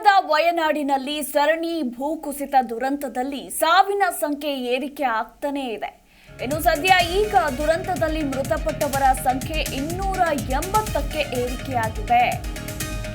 ಕೇರಳದ ವಯನಾಡಿನಲ್ಲಿ ಸರಣಿ ಭೂಕುಸಿತ ದುರಂತದಲ್ಲಿ ಸಾವಿನ ಸಂಖ್ಯೆ ಏರಿಕೆ ಆಗ್ತಾನೇ ಇದೆ. ಇನ್ನು ಸದ್ಯ ಈಗ ದುರಂತದಲ್ಲಿ ಮೃತಪಟ್ಟವರ ಸಂಖ್ಯೆ ಇನ್ನೂರ ಎಂಬತ್ತಕ್ಕೆ ಏರಿಕೆಯಾಗಿದೆ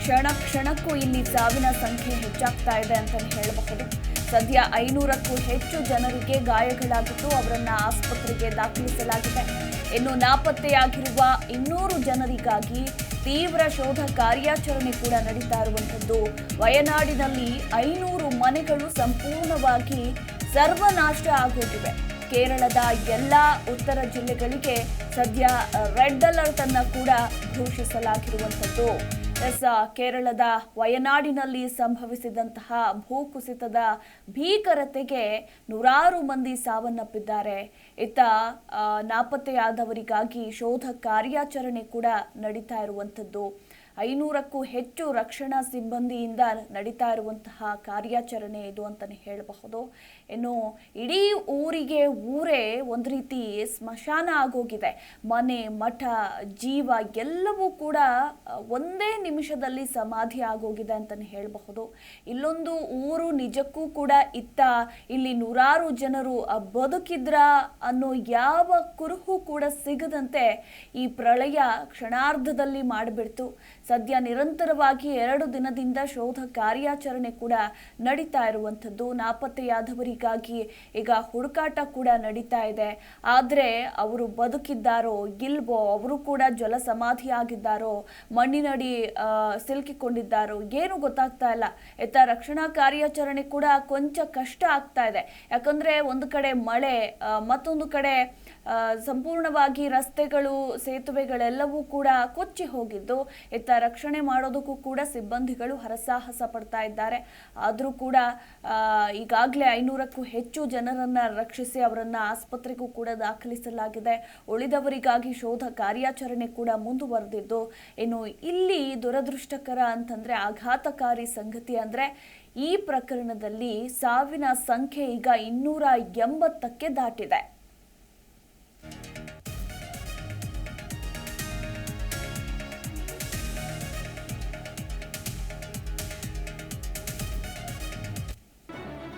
ಕ್ಷಣ ಕ್ಷಣಕ್ಕೂ ಇಲ್ಲಿ ಸಾವಿನ ಸಂಖ್ಯೆ ಹೆಚ್ಚಾಗ್ತಾ ಇದೆ ಅಂತ ಹೇಳಬಹುದು. ಸದ್ಯ ಐನೂರಕ್ಕೂ ಹೆಚ್ಚು ಜನರಿಗೆ ಗಾಯಗಳಾಗಿದ್ದು ಅವರನ್ನ ಆಸ್ಪತ್ರೆಗೆ ದಾಖಲಿಸಲಾಗಿದೆ. ಇನ್ನು ನಾಪತ್ತೆಯಾಗಿರುವ ಇನ್ನೂರು ಜನರಿಗಾಗಿ ತೀವ್ರ ಶೋಧ ಕಾರ್ಯಾಚರಣೆ ಕೂಡ ನಡೀತಾ ಇರುವಂಥದ್ದು. ವಯನಾಡಿನಲ್ಲಿ ಐನೂರು ಮನೆಗಳು ಸಂಪೂರ್ಣವಾಗಿ ಸರ್ವನಾಶ ಆಗೋಗಿವೆ. ಕೇರಳದ ಎಲ್ಲ ಉತ್ತರ ಜಿಲ್ಲೆಗಳಿಗೆ ಸದ್ಯ ರೆಡ್ ಅಲರ್ಟ್ ಅನ್ನ ಕೂಡ ಘೋಷಿಸಲಾಗಿರುವಂಥದ್ದು. ಎಸ್ ಕೇರಳದ ವಯನಾಡಿನಲ್ಲಿ ಸಂಭವಿಸಿದಂತಹ ಭೂಕುಸಿತದ ಭೀಕರತೆಗೆ ನೂರಾರು ಮಂದಿ ಸಾವನ್ನಪ್ಪಿದ್ದಾರೆ. ಇತ್ತ ನಾಪತ್ತೆಯಾದವರಿಗಾಗಿ ಶೋಧ ಕಾರ್ಯಾಚರಣೆ ಕೂಡ ನಡೀತಾ ಇರುವಂಥದ್ದು. ಐನೂರಕ್ಕೂ ಹೆಚ್ಚು ರಕ್ಷಣಾ ಸಿಬ್ಬಂದಿಯಿಂದ ನಡೀತಾ ಇರುವಂತಹ ಕಾರ್ಯಾಚರಣೆ ಇದು ಅಂತಲೇ ಹೇಳಬಹುದು. ಇನ್ನು ಇಡೀ ಊರಿಗೆ ಊರೇ ಒಂದು ರೀತಿ ಸ್ಮಶಾನ ಆಗೋಗಿದೆ. ಮನೆ, ಮಠ, ಜೀವ ಎಲ್ಲವೂ ಕೂಡ ಒಂದೇ ನಿಮಿಷದಲ್ಲಿ ಸಮಾಧಿ ಆಗೋಗಿದೆ ಅಂತಲೇ ಹೇಳಬಹುದು. ಇಲ್ಲೊಂದು ಊರು ನಿಜಕ್ಕೂ ಕೂಡ ಇತ್ತ ಇಲ್ಲಿ ನೂರಾರು ಜನರು ಬದುಕಿದ್ರ ಅನ್ನೋ ಯಾವ ಕುರುಹು ಕೂಡ ಸಿಗದಂತೆ ಈ ಪ್ರಳಯ ಕ್ಷಣಾರ್ಧದಲ್ಲಿ ಮಾಡಿಬಿಡ್ತು. ಸದ್ಯ ನಿರಂತರವಾಗಿ ಎರಡು ದಿನದಿಂದ ಶೋಧ ಕಾರ್ಯಾಚರಣೆ ಕೂಡ ನಡೀತಾ ಇರುವಂಥದ್ದು. ನಾಪತ್ತೆಯಾದವರಿಗಾಗಿ ಈಗ ಹುಡುಕಾಟ ಕೂಡ ನಡೀತಾ ಇದೆ. ಆದರೆ ಅವರು ಬದುಕಿದ್ದಾರೋ ಗಿಲ್ಬೋ ಅವರು ಕೂಡ ಜಲ ಸಮಾಧಿಯಾಗಿದ್ದಾರೋ, ಮಣ್ಣಿನಡಿ ಸಿಲುಕಿಕೊಂಡಿದ್ದಾರೋ ಏನು ಗೊತ್ತಾಗ್ತಾ ಇಲ್ಲ. ಇತ್ತ ರಕ್ಷಣಾ ಕಾರ್ಯಾಚರಣೆ ಕೂಡ ಕೊಂಚ ಕಷ್ಟ ಆಗ್ತಾ ಇದೆ. ಯಾಕಂದ್ರೆ ಒಂದು ಕಡೆ ಮಳೆ ಮತ್ತೊಂದು ಕಡೆ ಸಂಪೂರ್ಣವಾಗಿ ರಸ್ತೆಗಳು, ಸೇತುವೆಗಳೆಲ್ಲವೂ ಕೂಡ ಕೊಚ್ಚಿ ಹೋಗಿದ್ದು. ಇತ್ತ ರಕ್ಷಣೆ ಮಾಡೋದಕ್ಕೂ ಕೂಡ ಸಿಬ್ಬಂದಿಗಳು ಹರಸಾಹಸ ಪಡ್ತಾ ಇದ್ದಾರೆ. ಆದರೂ ಕೂಡ ಈಗಾಗಲೇ ಐನೂರಕ್ಕೂ ಹೆಚ್ಚು ಜನರನ್ನು ರಕ್ಷಿಸಿ ಅವರನ್ನು ಆಸ್ಪತ್ರೆಗೂ ಕೂಡ ದಾಖಲಿಸಲಾಗಿದೆ. ಉಳಿದವರಿಗಾಗಿ ಶೋಧ ಕಾರ್ಯಾಚರಣೆ ಕೂಡ ಮುಂದುವರೆದಿದ್ದು, ಇನ್ನು ಇಲ್ಲಿ ದುರದೃಷ್ಟಕರ ಅಂತಂದ್ರೆ ಆಘಾತಕಾರಿ ಸಂಗತಿ ಅಂದ್ರೆ, ಈ ಪ್ರಕರಣದಲ್ಲಿ ಸಾವಿನ ಸಂಖ್ಯೆ ಈಗ ಇನ್ನೂರ ಎಂಬತ್ತಕ್ಕೆ ದಾಟಿದೆ.